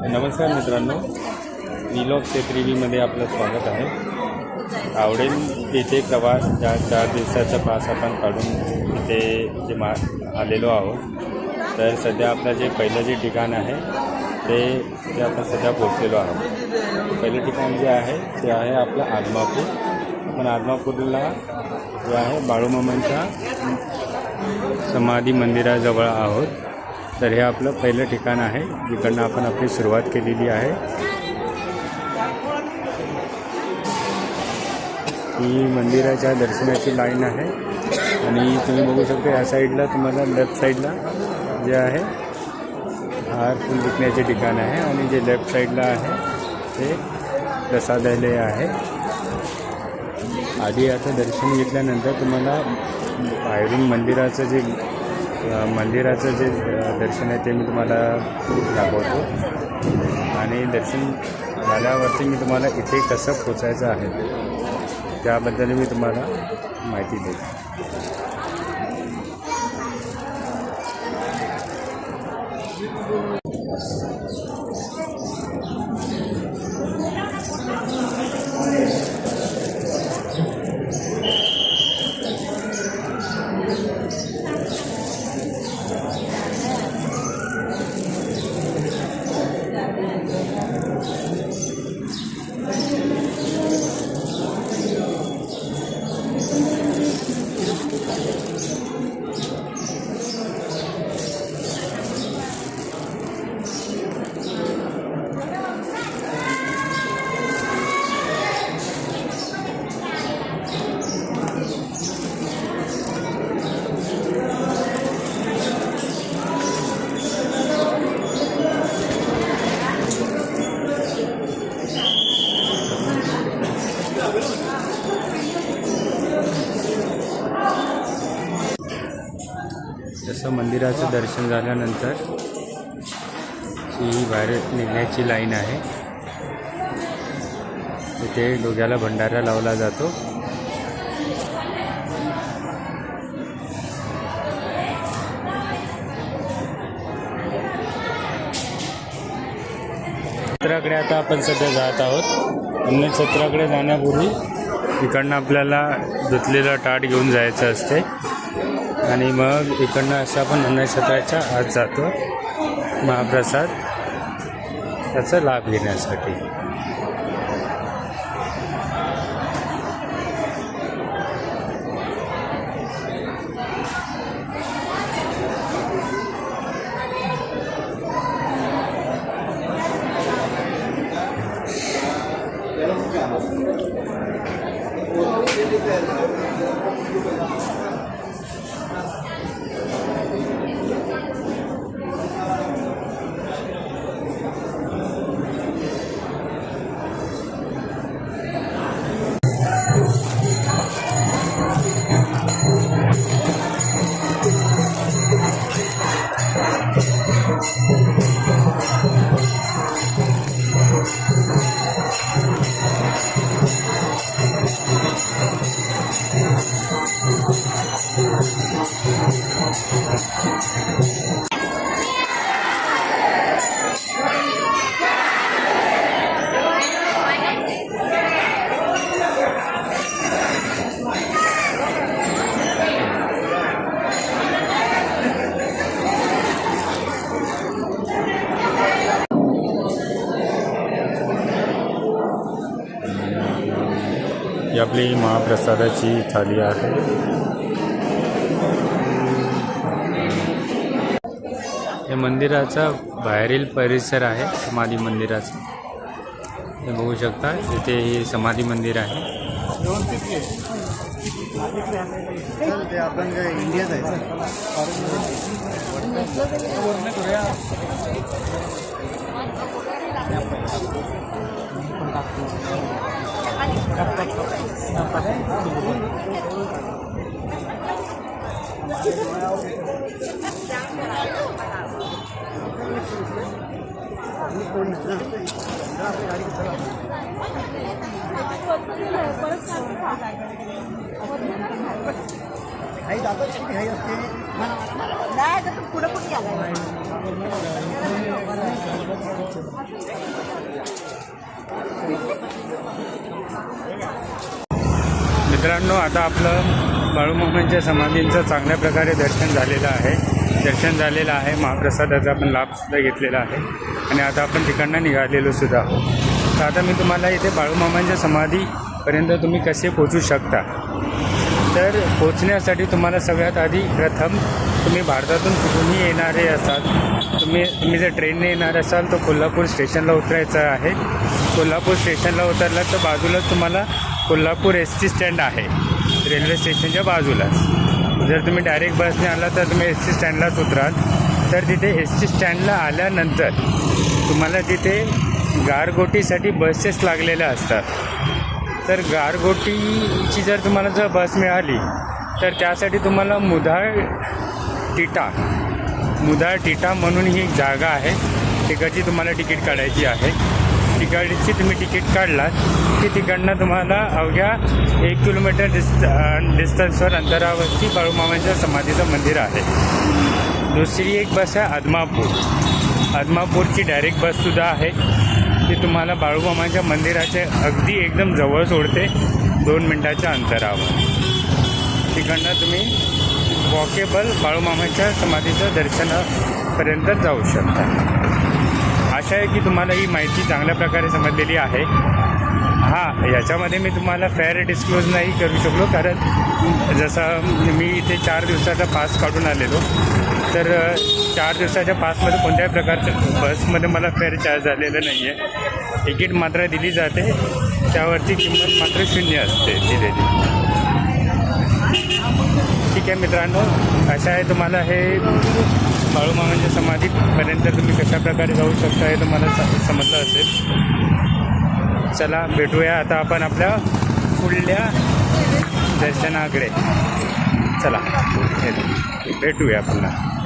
नमस्कार मित्रांनो. विलॉगमध्ये आपलं स्वागत आहे. आवडेल येथे प्रवास ज्या चार दिवसाचा पास आपण काढून इथे जे मा आलेलो आहोत. तर सध्या आपलं जे पहिलं जे ठिकाण आहे ते ते आपण सध्या पोचलेलो आहोत. पहिलं ठिकाण जे आहे ते आहे आपलं आदमापूर. आपण आदमापूरला जे आहे बाळूमामांच्या समाधी मंदिराजवळ आहोत. तर हे आपलं पहिलं ठिकाण आहे जिकडनं आपण आपली सुरुवात केलेली आहे. ही मंदिराच्या दर्शनाची लाईन आहे. आणि तुम्ही बघू शकता या साईडला तुम्हाला लेफ्ट साईडला जे आहे हार फुल विकण्याचे ठिकाण आहे. आणि जे लेफ्ट साईडला आहे ते प्रसादालय आहे. आधी आता दर्शन घेतल्यानंतर तुम्हाला बाहेरून मंदिराचं जे मंदिराचं जे दर्शन आहे ते मी तुम्हाला दाखवतो. आणि दर्शन झाल्यावरती मी तुम्हाला इथे कसं पोचायचं आहे त्याबद्दल मी तुम्हाला माहिती देतो मंदिराचं दर्शन झाल्यानंतर ही बाहेर निघण्याची लाईन आहे. इथे डोक्याला भंडारा लावला जातो. छत्राकडे आता आपण सध्या जात आहोत. अन्य छत्राकडे जाण्यापूर्वी इकडनं आपल्याला धुतलेलं ताट घेऊन जायचं असते. आणि मग इकडनं असा आपण उन्हाळी क्षेत्राच्या आत जातो महाप्रसाद. त्याचा लाभ घेण्यासाठी. ही आपली महाप्रसादाची थाली आहे. हे मंदिराचा बाहेरील परिसर आहे समाधी मंदिराचा. हे बघू शकता इथे हे समाधी मंदिर आहे. आपण इंडिया जायचं नाही तर पुढे पुढे गेला मित्रांनो आता आपलं बाळूमामांच्या समाधींचं चांगल्या प्रकारे दर्शन झालेलं आहे. दर्शन झालेलं आहे. महाप्रसादाचा आपण लाभसुद्धा घेतलेला आहे. आणि आता आपण तिकडनं निघालेलो सुद्धा आहोत. तर आता मी तुम्हाला इथे बाळूमामांच्या समाधीपर्यंत तुम्ही कसे पोचू शकता? तर पोचण्यासाठी तुम्हाला सगळ्यात आधी प्रथम तुम्ही भारतातून कुठूनही येणारे असाल तुम्ही तुम्ही जर ट्रेनने येणार असाल तर कोल्हापूर स्टेशनला उतरायचं आहे. कोल्हापूर स्टेशनला उतरला तर बाजूलाच तुम्हाला कोल्हापूर एस टी स्टँड आहे. रेल्वे स्टेशनच्या बाजूलाच. जर तुम्ही डायरेक्ट बसने आला तर तुम्ही एस टी स्टँडलाच उतराल. तर तिथे एस टी स्टँडला आल्यानंतर तुम्हाला तिथे गारगोटीसाठी बसेस लागलेल्या असतात. तर गारगोटीची जर तुम्हाला जर बस मिळाली तर त्यासाठी तुम्हाला मुधाळ तिटा मुदा टिटा म्हणून ही एक जागा आहे. तिकडची तुम्हाला तिकीट काढायची आहे. तिकडची तुम्ही तिकीट काढलात. की तिकडनं तुम्हाला अवघ्या एक किलोमीटर डिस्ट डिस्टन्सवर अंतरावरती बाळूमामांच्या समाधीचं मंदिर आहे. दुसरी एक बस आहे आदमापूर. आदमापूरची डायरेक्ट बससुद्धा आहे. ती तुम्हाला बाळूमामांच्या मंदिराचे अगदी एकदम जवळ सोडते. दोन मिनटाच्या अंतरावर. तिकडनं तुम्ही वॉकेबल बाळूमामाच्या समाधीचं दर्शनापर्यंत जाऊ शकता. आशा आहे की तुम्हाला ही माहिती चांगल्या प्रकारे समजलेली आहे. हां याच्यामध्ये मी तुम्हाला फेअर डिस्क्लोज नाही करू शकलो कारण जसं मी इथे चार दिवसाचा पास काढून आलेलो तर चार दिवसाच्या पासमध्ये कोणत्याही प्रकारचं बसमध्ये मला फेअर चार्ज झालेलं नाही आहे तिकीट मात्र दिली जाते त्यावरती किंमत मात्र शून्य असते दिलेली. ठीक आहे मित्रांनो असं आहे तुम्हाला हे बाळूमामांच्या समाधीपर्यंत तुम्ही कशाप्रकारे जाऊ शकता हे तुम्हाला समजलं असेल. चला भेटूया आता आपण आपल्या पुढल्या दर्शनाकडे. चला भेटूया पुन्हा.